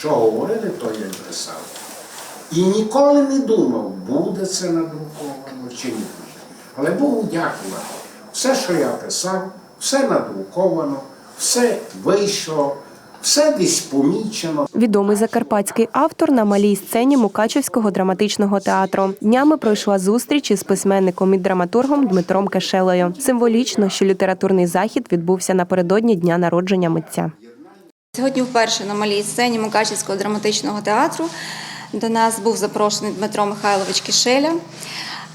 Що говорили, то я й писав. І ніколи не думав, буде це надруковано чи не буде. Але Богу дякувати. Все, що я писав, все надруковано, все вийшло, все десь помічено. Відомий закарпатський автор на малій сцені Мукачевського драматичного театру. Днями пройшла зустріч із письменником і драматургом Дмитром Кешелею. Символічно, що літературний захід відбувся напередодні дня народження митця. Сьогодні вперше на малій сцені Мукачівського драматичного театру до нас був запрошений Дмитро Михайлович Кишеля.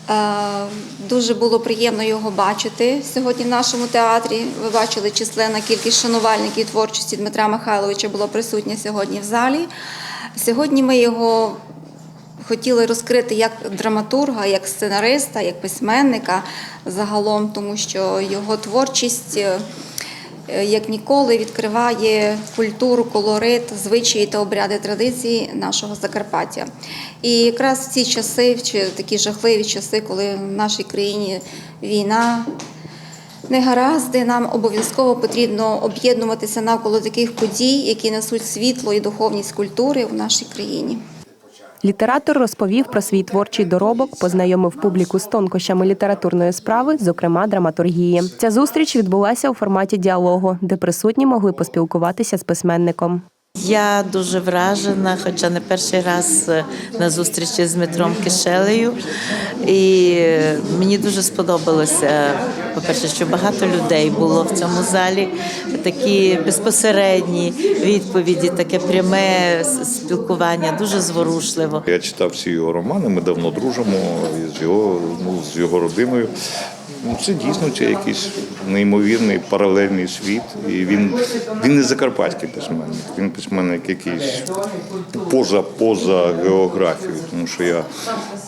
Е, Дуже було приємно його бачити сьогодні в нашому театрі. Ви бачили, численна кількість шанувальників творчості Дмитра Михайловича була присутня сьогодні в залі. Сьогодні ми його хотіли розкрити як драматурга, як сценариста, як письменника загалом, тому що його творчість. Е, Як ніколи відкриває культуру, колорит, звичаї та обряди традиції нашого Закарпаття. І якраз в ці часи, чи такі жахливі часи, коли в нашій країні війна, негаразди, нам обов'язково потрібно об'єднуватися навколо таких подій, які несуть світло і духовність культури в нашій країні. Літератор розповів про свій творчий доробок, познайомив публіку з тонкощами літературної справи, зокрема драматургії. Ця зустріч відбулася у форматі діалогу, де присутні могли поспілкуватися з письменником. Я дуже вражена, хоча не перший раз е, на зустрічі з Дмитром Кишелею. І е, мені дуже сподобалося, по-перше, що багато людей було в цьому залі. Такі безпосередні відповіді, таке пряме спілкування, дуже зворушливо. Я читав всі його романи, ми давно дружимо з його, ну, з його родиною. Ну, Це дійсно це якийсь неймовірний паралельний світ. І він, він не закарпатський письменник, він письменник якийсь поза, поза географією, тому що я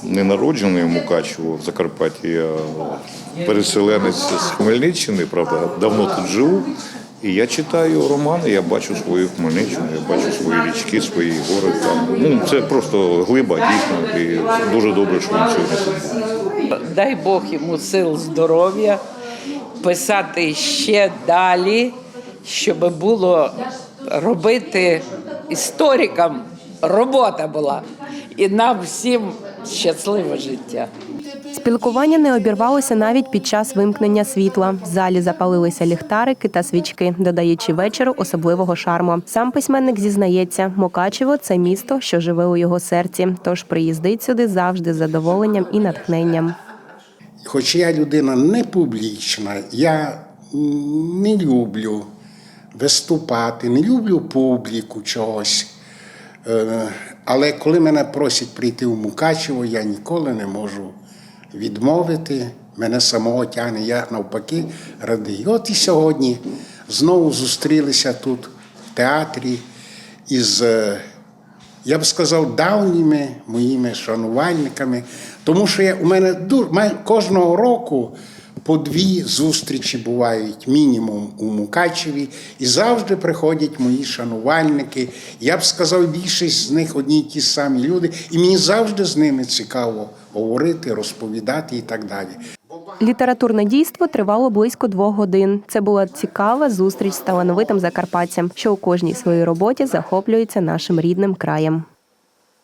не народжений в Мукачево в Закарпатті, я переселенець з Хмельниччини, правда, давно тут живу. І я читаю романи, я бачу свою Хмельниччину, я бачу свої річки, свої гори. Там. Ну, це просто глиба, дійсно, і дуже добре, що він сьогодні. Дай Бог йому сил здоров'я, писати ще далі, щоб було робити історикам робота була. І нам всім щасливе життя. Спілкування не обірвалося навіть під час вимкнення світла. В залі запалилися ліхтарики та свічки, додаючи вечору особливого шарму. Сам письменник зізнається, Мукачево це місто, що живе у його серці. Тож приїздить сюди завжди з задоволенням і натхненням. Хоч я людина не публічна, я не люблю виступати, не люблю публіку чогось. Е, Але коли мене просять прийти в Мукачево, я ніколи не можу відмовити. Мене самого тягне, я навпаки радий. От і сьогодні знову зустрілися тут, в театрі, із е, я б сказав, давніми моїми шанувальниками, тому що я, у мене кожного року по дві зустрічі бувають мінімум у Мукачеві, і завжди приходять мої шанувальники. Я б сказав, більшість з них одні й ті самі люди, і мені завжди з ними цікаво говорити, розповідати і так далі. Літературне дійство тривало близько двох годин. Це була цікава зустріч з талановитим закарпатцем, що у кожній своїй роботі захоплюється нашим рідним краєм.